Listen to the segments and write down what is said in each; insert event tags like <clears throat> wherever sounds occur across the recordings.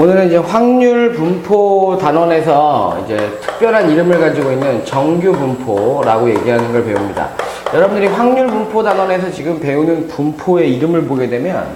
오늘은 이제 확률 분포 단원에서 이제 특별한 이름을 가지고 있는 정규 분포라고 얘기하는 걸 배웁니다. 여러분들이 확률 분포 단원에서 지금 배우는 분포의 이름을 보게 되면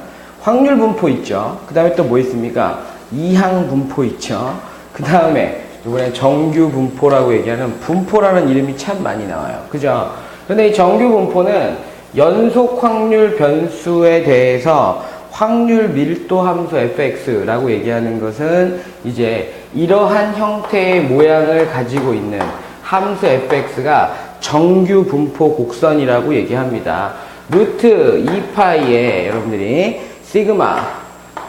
확률 분포 있죠. 그 다음에 또 뭐 있습니까? 이항 분포 있죠. 그 다음에 이번에 정규 분포라고 얘기하는 분포라는 이름이 참 많이 나와요. 그죠? 근데 이 정규 분포는 연속 확률 변수에 대해서 확률 밀도 함수 fx라고 얘기하는 것은 이제 이러한 형태의 모양을 가지고 있는 함수 fx가 정규 분포 곡선이라고 얘기합니다. 루트 2파이에 여러분들이 시그마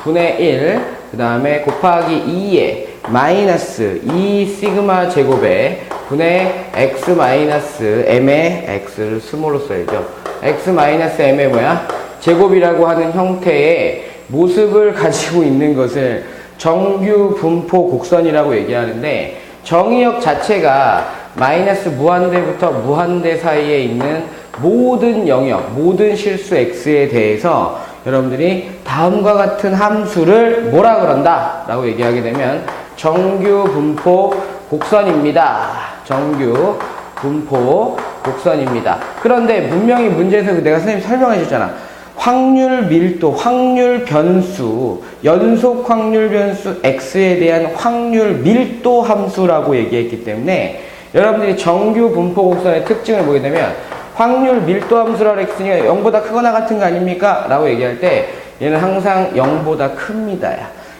분의 1, 그 다음에 곱하기 2에 마이너스 2 시그마 제곱에 분의 x 마이너스 m의 x를 스몰로 써야죠. x 마이너스 m의 뭐야? 제곱이라고 하는 형태의 모습을 <laughs> 가지고 있는 것을 정규 분포 곡선이라고 얘기하는데 정의역 자체가 마이너스 무한대부터 무한대 사이에 있는 모든 영역, 모든 실수 x에 대해서 여러분들이 다음과 같은 함수를 뭐라 그런다? 라고 얘기하게 되면 정규 분포 곡선입니다. 정규 분포 곡선입니다. 그런데 분명히 문제에서 내가 선생님 설명해 줬잖아. 확률 밀도, 확률 변수, 연속 확률 변수 x에 대한 확률 밀도 함수라고 얘기했기 때문에 여러분들이 정규 분포 곡선의 특징을 보게 되면 확률 밀도 함수라고 했으니까 0보다 크거나 같은 거 아닙니까? 라고 얘기할 때 얘는 항상 0보다 큽니다.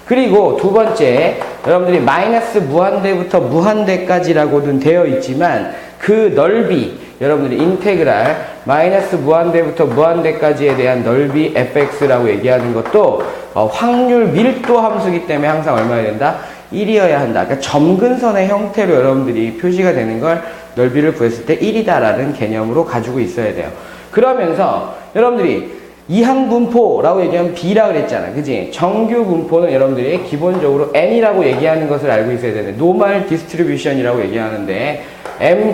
그리고 두 번째, 여러분들이 마이너스 무한대부터 무한대까지라고는 되어 있지만 그 넓이, 여러분들이 인테그랄 마이너스 무한대부터 무한대까지에 대한 넓이 fx라고 얘기하는 것도 어, 확률 밀도 함수기 때문에 항상 얼마야 된다? 1이어야 한다. 그러니까 점근선의 형태로 여러분들이 표시가 되는 걸 넓이를 구했을 때 1이다라는 개념으로 가지고 있어야 돼요. 그러면서 여러분들이 이항분포라고 얘기하면 B라 그랬잖아. 그지? 정규 분포는 여러분들이 기본적으로 N이라고 얘기하는 것을 알고 있어야 되는데, 노멀 디스트리뷰션이라고 얘기하는데, M,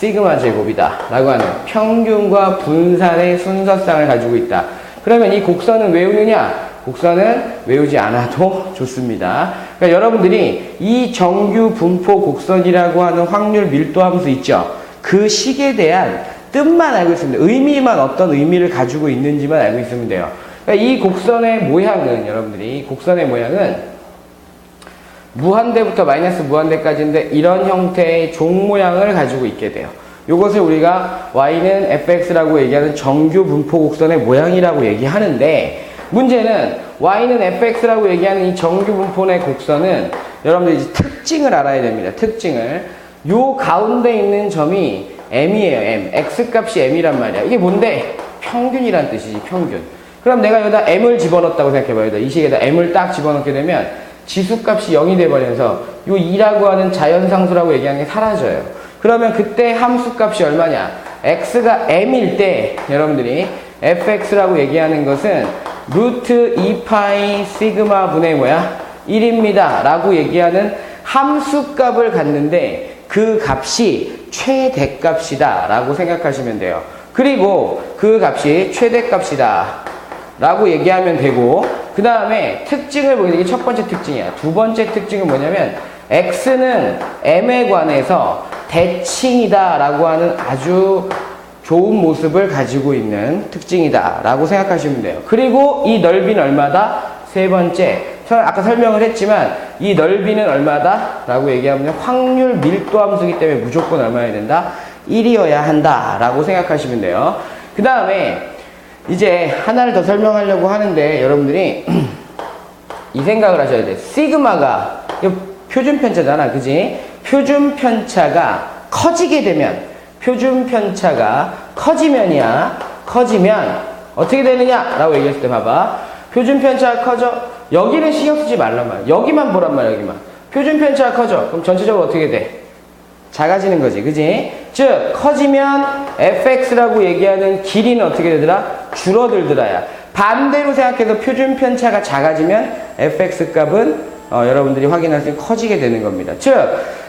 시그마 제곱이다. 라고 하는 평균과 분산의 순서상을 가지고 있다. 그러면 이 곡선은 외우느냐? 곡선은 외우지 않아도 <laughs> 좋습니다. 그러니까 여러분들이 이 정규 분포 곡선이라고 하는 확률 밀도 함수 있죠? 그 식에 대한 뜻만 알고 돼요. 의미만 어떤 의미를 가지고 있는지만 알고 있으면 돼요. 그러니까 이 곡선의 모양은 여러분들이 곡선의 모양은 무한대부터 마이너스 무한대까지인데 이런 형태의 종 모양을 가지고 있게 돼요. 이것을 우리가 y는 fx라고 얘기하는 정규 분포 곡선의 모양이라고 얘기하는데 문제는 y는 fx라고 얘기하는 이 정규 분포의 곡선은 여러분들 이제 특징을 알아야 됩니다. 특징을 요 가운데 있는 점이 m이에요. m x 값이 m이란 말이야. 이게 뭔데? 평균이란 뜻이지. 평균. 그럼 내가 여기다 m을 집어넣었다고 생각해봐요. 이 식에다 m을 딱 집어넣게 되면 지수값이 0이 돼버려서 요 2라고 하는 자연상수라고 얘기하는 게 사라져요. 그러면 그때 함수값이 얼마냐? x가 m일 때 여러분들이 fx라고 얘기하는 것은 루트 2파이 시그마 분의 뭐야? 1입니다. 라고 얘기하는 함수값을 갖는데 그 값이 최대값이다. 라고 생각하시면 돼요. 그리고 그 값이 최대값이다. 라고 얘기하면 되고 그 다음에 특징을 보게 되게 첫 번째 특징이야. 두 번째 특징은 뭐냐면 x는 m에 관해서 대칭이다 라고 하는 아주 좋은 모습을 가지고 있는 특징이다 라고 생각하시면 돼요. 그리고 이 넓이는 얼마다? 세 번째 아까 설명을 했지만 이 넓이는 얼마다? 라고 얘기하면 확률 밀도 함수기 때문에 무조건 얼마야 된다? 1이어야 한다 라고 생각하시면 돼요. 그 다음에 이제 하나를 더 설명하려고 하는데 여러분들이 <clears throat> 이 생각을 하셔야 돼. 시그마가 표준 편차잖아. 그지? 표준 편차가 커지게 되면 표준 편차가 커지면이야. 커지면 어떻게 되느냐? 라고 얘기했을 때 봐봐. 표준 편차가 커져. 여기는 신경 쓰지 말란 말이야. 여기만 보란 말이야. 여기만. 표준 편차가 커져. 그럼 전체적으로 어떻게 돼? 작아지는 거지. 그지? 즉 커지면 fx라고 얘기하는 길이는 어떻게 되더라? 줄어들더라야. 반대로 생각해서 표준 편차가 작아지면 fx 값은 어, 여러분들이 확인할 수 있는 커지게 되는 겁니다. 즉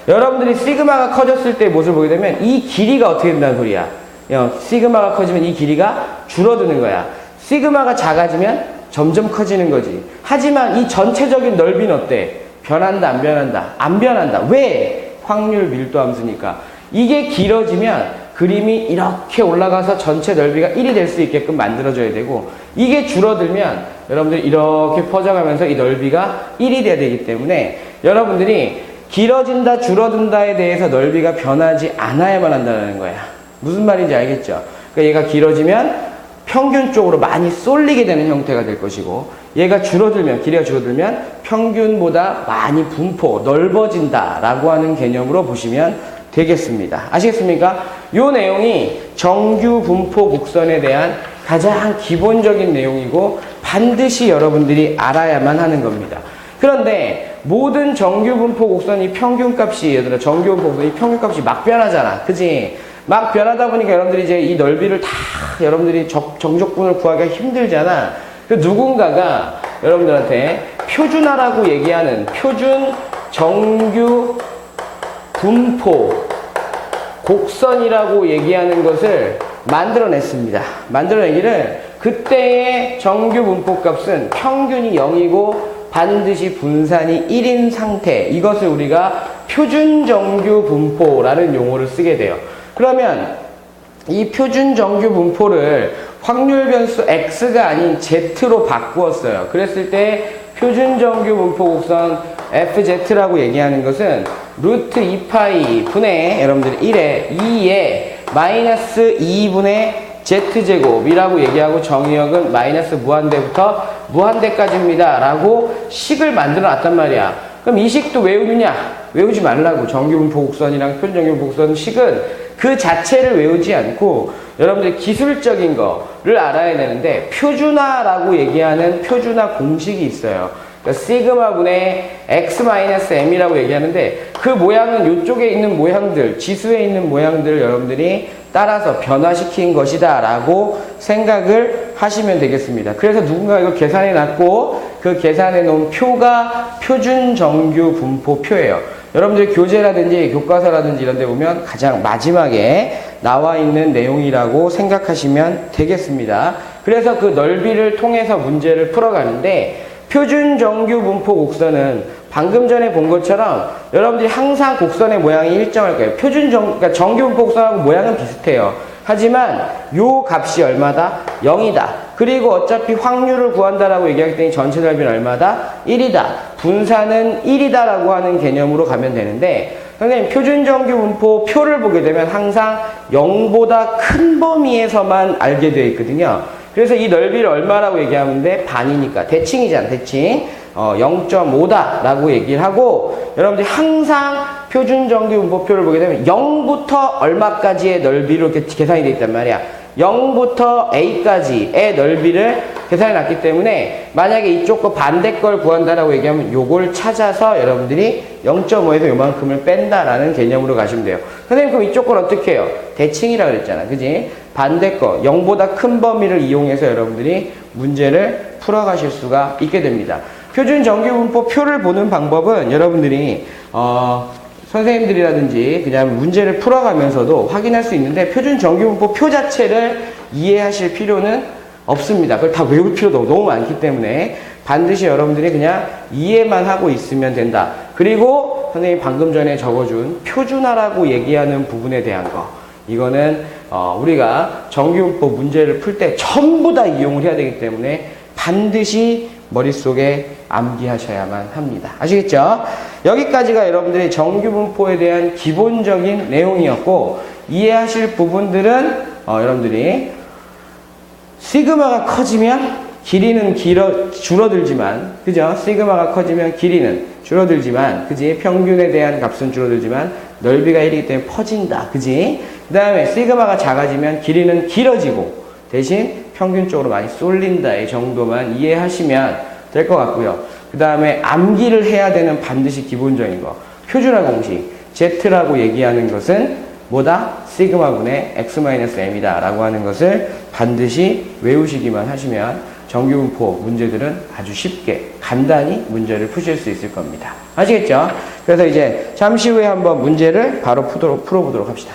여러분들이 시그마가 커졌을 때 모습을 보게 되면 이 길이가 어떻게 된다는 소리야. 어, 시그마가 커지면 이 길이가 줄어드는 거야. 시그마가 작아지면 점점 커지는 거지. 하지만 이 전체적인 넓이는 어때? 변한다, 안 변한다? 안 변한다. 왜? 확률 밀도 함수니까. 이게 길어지면 그림이 이렇게 올라가서 전체 넓이가 1이 될 수 있게끔 만들어줘야 되고, 이게 줄어들면 여러분들이 이렇게 퍼져가면서 이 넓이가 1이 돼야 되기 때문에 여러분들이 길어진다, 줄어든다에 대해서 넓이가 변하지 않아야만 한다는 거야. 무슨 말인지 알겠죠? 그러니까 얘가 길어지면 평균 쪽으로 많이 쏠리게 되는 형태가 될 것이고 얘가 줄어들면 길이가 줄어들면 평균보다 많이 분포 넓어진다 라고 하는 개념으로 보시면 되겠습니다. 아시겠습니까? 이 내용이 정규 분포 곡선에 대한 가장 기본적인 내용이고 반드시 여러분들이 알아야만 하는 겁니다. 그런데 모든 정규 분포 곡선이 평균값이 얘들아 정규 분포 곡선이 평균값이 막 변하잖아. 그지? 막 변하다 보니까 여러분들이 이제 이 넓이를 다 여러분들이 적, 정적분을 구하기가 힘들잖아. 그 누군가가 여러분들한테 표준화라고 얘기하는 표준 정규 분포 곡선이라고 얘기하는 것을 만들어냈습니다. 만들어내기를 그때의 정규 분포 값은 평균이 0이고 반드시 분산이 1인 상태 이것을 우리가 표준 정규 분포라는 용어를 쓰게 돼요. 그러면 이 표준 정규 분포를 확률 변수 x가 아닌 z로 바꾸었어요. 그랬을 때 표준 정규 분포 곡선 fz라고 얘기하는 것은 루트 2파이 분의 여러분들 1에 2에 마이너스 2분의 z제곱이라고 얘기하고 정의역은 마이너스 무한대부터 무한대까지입니다. 라고 식을 만들어 놨단 말이야. 그럼 이 식도 외우느냐? 외우지 말라고. 정규분포 곡선이랑 표준정규분포 곡선 식은 그 자체를 외우지 않고 여러분들이 기술적인 거를 알아야 되는데 표준화라고 얘기하는 표준화 공식이 있어요. 그러니까 시그마 분의 x-m이라고 얘기하는데 그 모양은 이쪽에 있는 모양들, 지수에 있는 모양들을 여러분들이 따라서 변화시킨 것이다 라고 생각을 하시면 되겠습니다. 그래서 누군가 이걸 계산해 놨고 그 계산해 놓은 표가 표준 정규 분포 표예요. 여러분들 교재라든지 교과서라든지 이런 데 보면 가장 마지막에 나와 있는 내용이라고 생각하시면 되겠습니다. 그래서 그 넓이를 통해서 문제를 풀어가는데 표준 정규 분포 곡선은 방금 전에 본 것처럼 여러분들이 항상 곡선의 모양이 일정할 거예요. 표준 정, 그러니까 정규 분포 곡선하고 모양은 비슷해요. 하지만 요 값이 얼마다? 0이다. 그리고 어차피 확률을 구한다라고 얘기하기 때문에 전체 넓이는 얼마다? 1이다. 분산은 1이다라고 하는 개념으로 가면 되는데 선생님 표준 정규 분포 표를 보게 되면 항상 0보다 큰 범위에서만 알게 되어 있거든요. 그래서 이 넓이를 얼마라고 얘기하면 돼? 반이니까. 대칭이잖아, 대칭. 어, 0.5다라고 얘기를 하고, 여러분들이 항상 표준 정규 분포표를 보게 되면 0부터 얼마까지의 넓이로 이렇게 계산이 되어 있단 말이야. 0부터 A까지의 넓이를 계산해 놨기 때문에 만약에 이쪽 거 반대 걸 구한다라고 얘기하면 요걸 찾아서 여러분들이 0.5에서 요만큼을 뺀다라는 개념으로 가시면 돼요. 선생님 그럼 이쪽 걸 어떻게 해요? 대칭이라 그랬잖아. 그지? 반대 거 0보다 큰 범위를 이용해서 여러분들이 문제를 풀어 가실 수가 있게 됩니다. 표준 정규분포 표를 보는 방법은 여러분들이 어, 선생님들이라든지 그냥 문제를 풀어가면서도 확인할 수 있는데 표준 정규분포 표 자체를 이해하실 필요는 없습니다. 그걸 다 외울 필요도 너무 많기 때문에 반드시 여러분들이 그냥 이해만 하고 있으면 된다. 그리고 선생님이 방금 전에 적어준 표준화라고 얘기하는 부분에 대한 거. 이거는 어, 우리가 정규분포 문제를 풀 때 전부 다 이용을 해야 되기 때문에 반드시 머릿속에 암기하셔야만 합니다. 아시겠죠? 여기까지가 여러분들의 정규분포에 대한 기본적인 내용이었고 이해하실 부분들은 어, 여러분들이 시그마가 커지면 길이는 길어 줄어들지만 그죠? 시그마가 커지면 길이는 줄어들지만 그지? 평균에 대한 값은 줄어들지만 넓이가 1이기 때문에 퍼진다. 그지? 그 다음에 시그마가 작아지면 길이는 길어지고 대신 평균적으로 많이 쏠린다. 이 정도만 이해하시면 될 것 같고요. 그 다음에 암기를 해야 되는 반드시 기본적인 거. 표준화 공식. Z라고 얘기하는 것은 뭐다? 시그마분의 x-m이다. 라고 하는 것을 반드시 외우시기만 하시면 정규분포 문제들은 아주 쉽게 간단히 문제를 푸실 수 있을 겁니다. 아시겠죠? 그래서 이제 잠시 후에 한번 문제를 바로 풀어보도록 합시다.